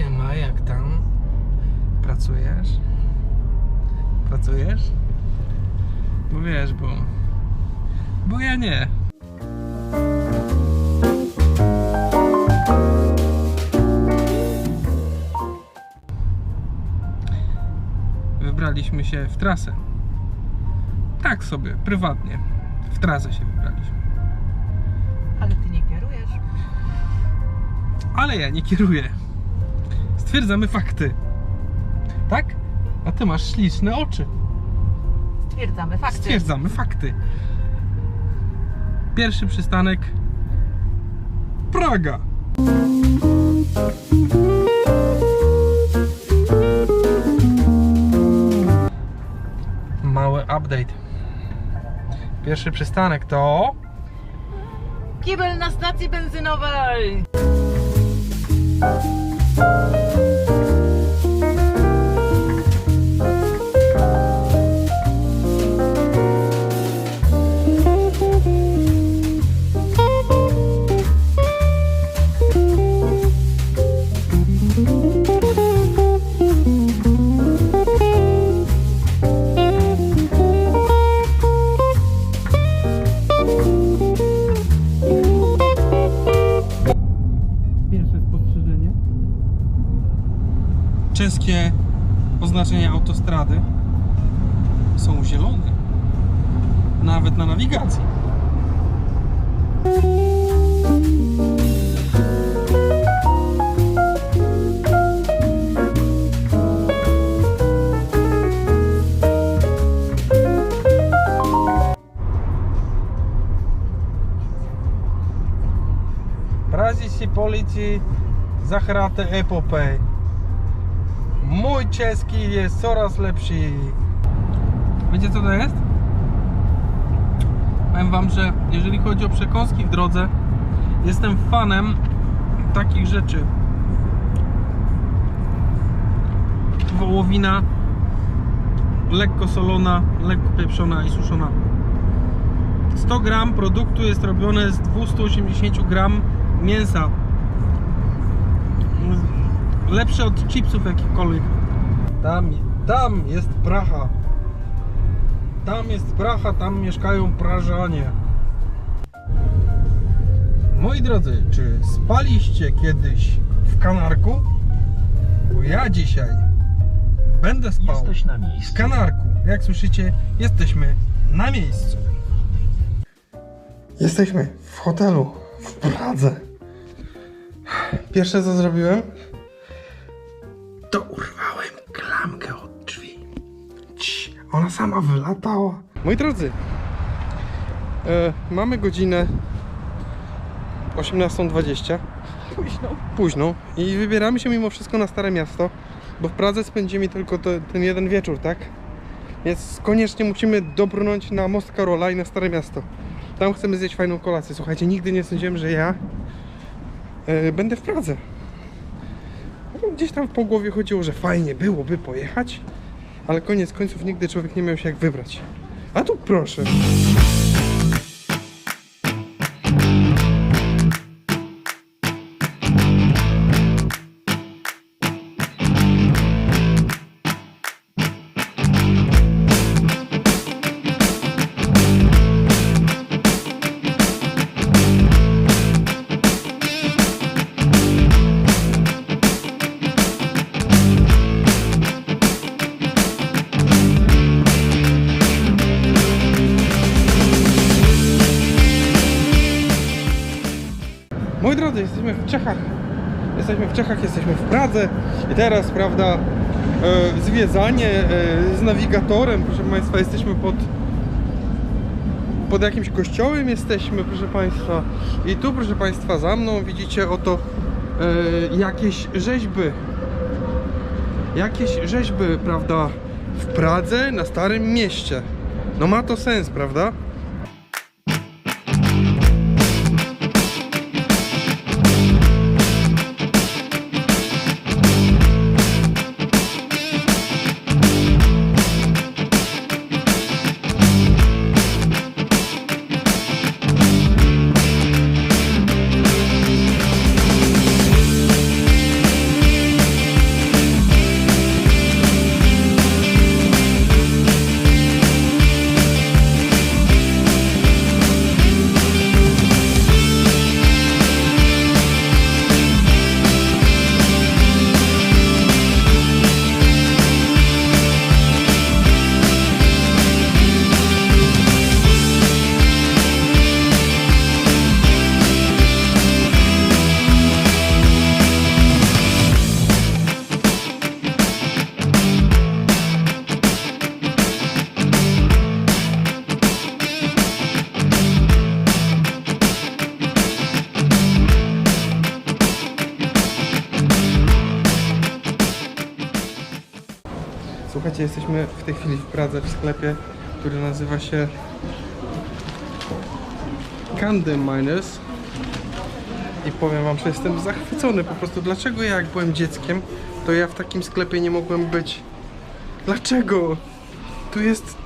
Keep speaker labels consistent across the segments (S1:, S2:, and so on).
S1: Siema, jak tam? Pracujesz? Pracujesz? Bo wiesz, bo... Bo ja nie. Wybraliśmy się w trasę. Tak sobie, prywatnie. W trasę się wybraliśmy.
S2: Ale ty nie kierujesz.
S1: Ale ja nie kieruję. Stwierdzamy fakty. Tak? A ty masz śliczne oczy.
S2: Stwierdzamy fakty.
S1: Stwierdzamy fakty. Pierwszy przystanek Praga. Mały update. Pierwszy przystanek to
S2: Kibel na stacji benzynowej.
S1: Policji zachrate epopej. Mój czeski jest coraz lepszy. Wiecie co to jest? Powiem wam, że jeżeli chodzi o przekąski w drodze, jestem fanem takich rzeczy. Wołowina, lekko solona, lekko pieprzona i suszona. 100 gram produktu jest robione z 280 gram mięsa. Lepsze od chipsów jakichkolwiek. Tam, tam jest Praha. Tam jest Praha, tam mieszkają Prażanie. Moi drodzy, czy spaliście kiedyś w kanarku? Bo ja dzisiaj będę spał w kanarku. Jak słyszycie, jesteśmy na miejscu. Jesteśmy w hotelu w Pradze. Pierwsze co zrobiłem, to urwałem klamkę od drzwi. Cii, ona sama wylatała. Moi drodzy, e, mamy godzinę 18.20.
S2: Późno.
S1: Późną i wybieramy się mimo wszystko na Stare Miasto, bo w Pradze spędzimy tylko to, ten jeden wieczór, tak? Więc koniecznie musimy dobrnąć na Most Karola i na Stare Miasto. Tam chcemy zjeść fajną kolację. Słuchajcie, nigdy nie sądziłem, że ja e, będę w Pradze. Gdzieś tam po głowie chodziło, że fajnie byłoby pojechać, ale koniec końców nigdy człowiek nie miał się jak wybrać. A tu proszę. Czechach, jesteśmy w Pradze i teraz, prawda, e, zwiedzanie e, z nawigatorem, proszę Państwa, jesteśmy pod pod jakimś kościołem jesteśmy, proszę Państwa. I tu, proszę Państwa, za mną widzicie oto e, jakieś rzeźby. Jakieś rzeźby, prawda, w Pradze, na Starym Mieście. No ma to sens, prawda? Słuchajcie, jesteśmy w tej chwili w Pradze w sklepie, który nazywa się Candy Miners. I powiem wam, że jestem zachwycony po prostu. Dlaczego ja jak byłem dzieckiem, to ja w takim sklepie nie mogłem być? Dlaczego? Tu jest...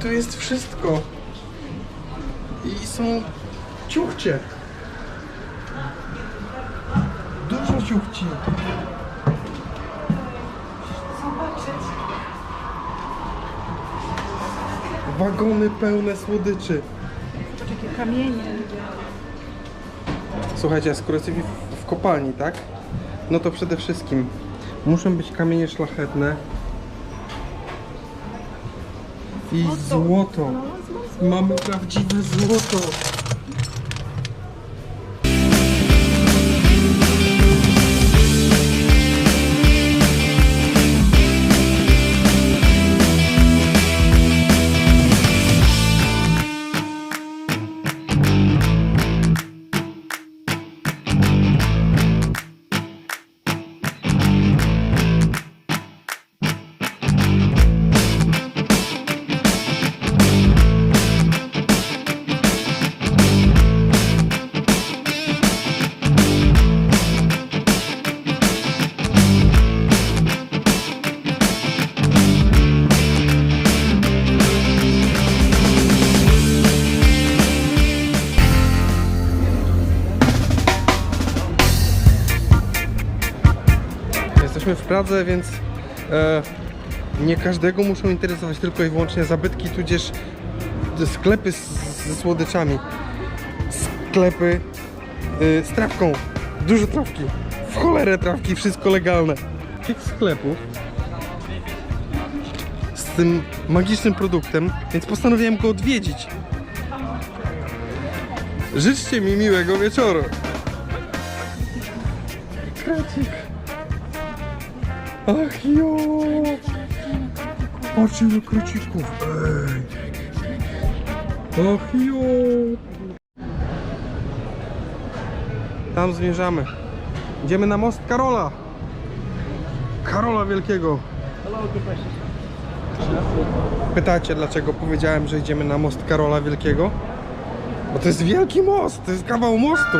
S1: Tu jest wszystko. I są ciuchcie. Dużo ciuchci. Wagony pełne słodyczy.
S2: Takie kamienie.
S1: Słuchajcie, skoro jesteśmy w, w kopalni, tak? No to przede wszystkim muszą być kamienie szlachetne i złoto. Mamy prawdziwe złoto. Jesteśmy w Pradze, więc e, nie każdego muszą interesować tylko i wyłącznie zabytki, tudzież sklepy z, ze słodyczami. Sklepy y, z trawką. Dużo trawki. W cholerę trawki, wszystko legalne. Tych sklepów z tym magicznym produktem, więc postanowiłem go odwiedzić. Życzcie mi miłego wieczoru. Krecik. Ach jo! Patrzcie na krocików, ej! Ach jo! Tam zmierzamy. Idziemy na most Karola. Karola Wielkiego. Pytacie, dlaczego powiedziałem, że idziemy na most Karola Wielkiego? Bo to jest wielki most, to jest kawał mostu.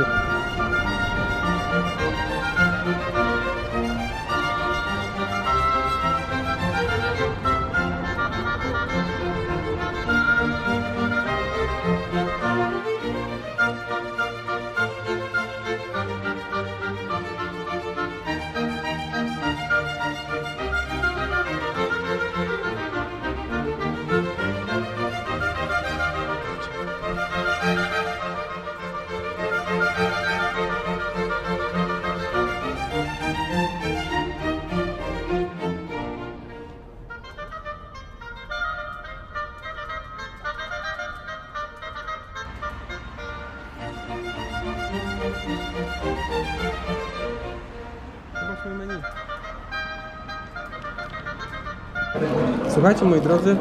S1: Słuchajcie moi drodzy,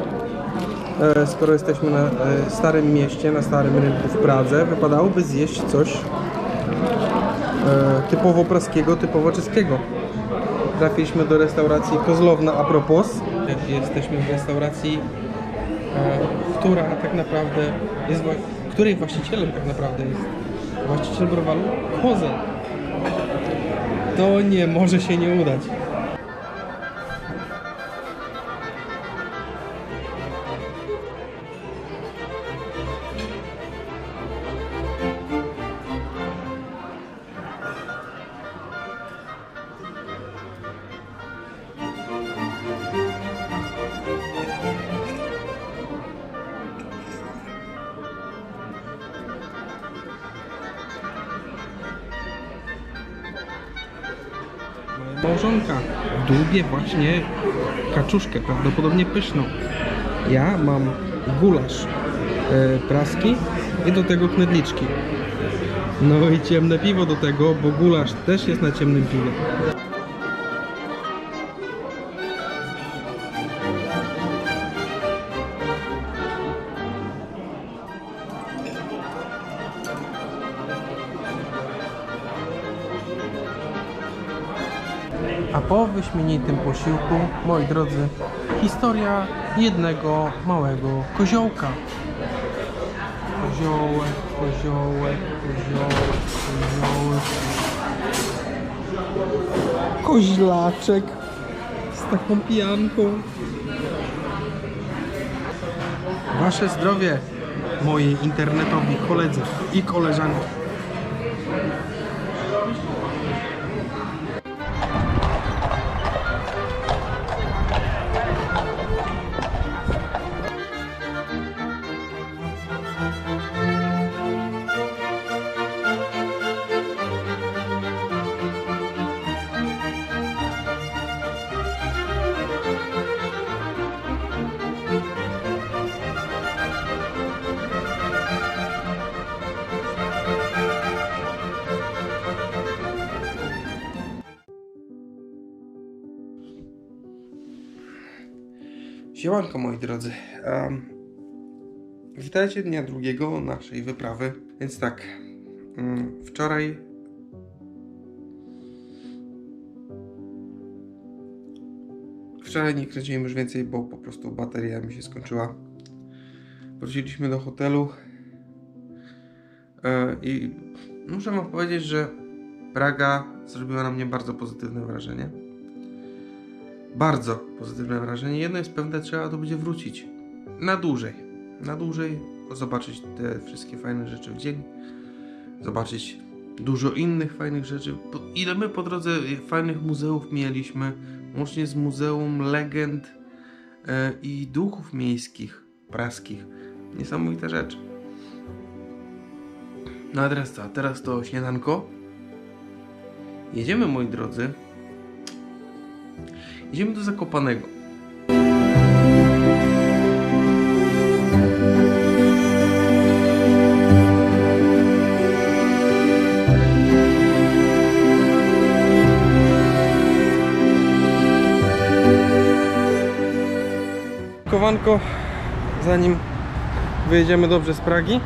S1: e, skoro jesteśmy na e, starym mieście, na starym rynku w Pradze, wypadałoby zjeść coś e, typowo praskiego, typowo czeskiego. Trafiliśmy do restauracji Kozlowna a propos. Jesteśmy w restauracji, która tak naprawdę jest, której właścicielem tak naprawdę jest właściciel browaru Kozel. To nie może się nie udać. Małżonka dłubie właśnie kaczuszkę, prawdopodobnie pyszną. Ja mam gulasz e, praski i do tego knedliczki. No i ciemne piwo do tego, bo gulasz też jest na ciemnym piwie. Wyśmienitym posiłku, moi drodzy, historia jednego małego koziołka. Koziołek, koziołek, koziołek, koziołek. Koźlaczek z taką pijanką. Wasze zdrowie, moi internetowi koledzy i koleżanki. Siemanko moi drodzy. Um, witajcie dnia drugiego naszej wyprawy. Więc tak, mm, wczoraj Wczoraj nie kręciłem już więcej, bo po prostu bateria mi się skończyła. Wróciliśmy do hotelu e, i muszę wam powiedzieć, że Praga zrobiła na mnie bardzo pozytywne wrażenie bardzo pozytywne wrażenie. Jedno jest pewne, trzeba tu będzie wrócić. Na dłużej. Na dłużej zobaczyć te wszystkie fajne rzeczy w dzień. Zobaczyć dużo innych fajnych rzeczy. Ile my po drodze fajnych muzeów mieliśmy, łącznie z Muzeum Legend e, i Duchów Miejskich, praskich. Niesamowita rzecz. No a teraz co? Teraz to śniadanko. Jedziemy, moi drodzy, Idziemy do Zakopanego. Kowanko, zanim wyjedziemy dobrze z Pragi.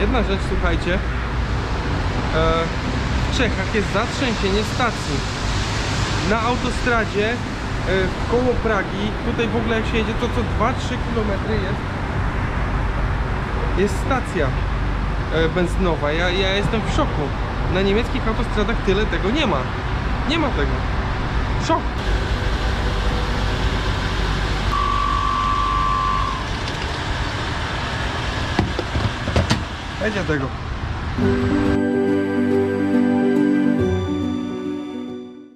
S1: Jedna rzecz, słuchajcie. E, Czechach jest zatrzęsienie stacji. Na autostradzie e, koło Pragi, tutaj w ogóle jak się jedzie, to co 2-3 km jest jest stacja e, benzynowa. Ja, ja jestem w szoku. Na niemieckich autostradach tyle tego nie ma. Nie ma tego. Szok. Będzie tego.